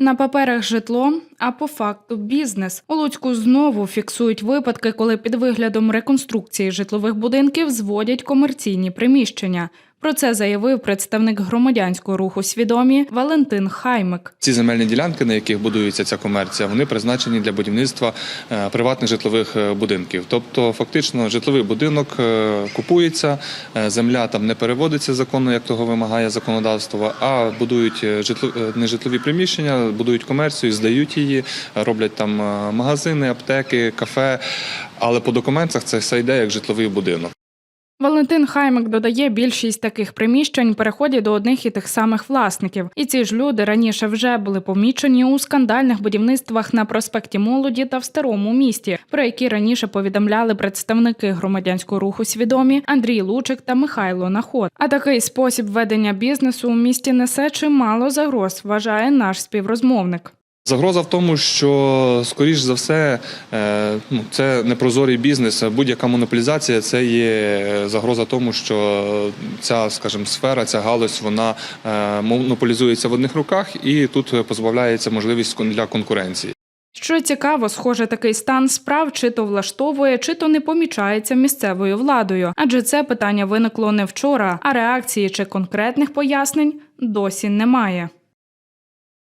На паперах житло, а по факту бізнес. У Луцьку знову фіксують випадки, коли під виглядом реконструкції житлових будинків зводять комерційні приміщення. Про це заявив представник громадянського руху свідомі Валентин Хаймик. Ці земельні ділянки, на яких будується ця комерція, вони призначені для будівництва е, приватних житлових е, будинків. Тобто, фактично, житловий будинок е, купується, земля там не переводиться законно, як того вимагає законодавство, а будують житло- нежитлові приміщення, будують комерцію, здають її, роблять там магазини, аптеки, кафе. Але по документах це все йде як житловий будинок. Валентин Хаймик додає, більшість таких приміщень переходять до одних і тих самих власників. І ці ж люди раніше вже були помічені у скандальних будівництвах на проспекті Молоді та в старому місті, про які раніше повідомляли представники громадянського руху свідомі Андрій Лучик та Михайло Наход. А такий спосіб ведення бізнесу у місті несе чимало загроз, вважає наш співрозмовник. Загроза в тому, що скоріш за все е, ну, це непрозорий бізнес. Будь-яка монополізація це є загроза тому, що ця, скажімо, сфера, ця галузь, вона е, монополізується в одних руках і тут позбавляється можливість для конкуренції. Що цікаво, схоже, такий стан справ чи то влаштовує, чи то не помічається місцевою владою, адже це питання виникло не вчора, а реакції чи конкретних пояснень досі немає.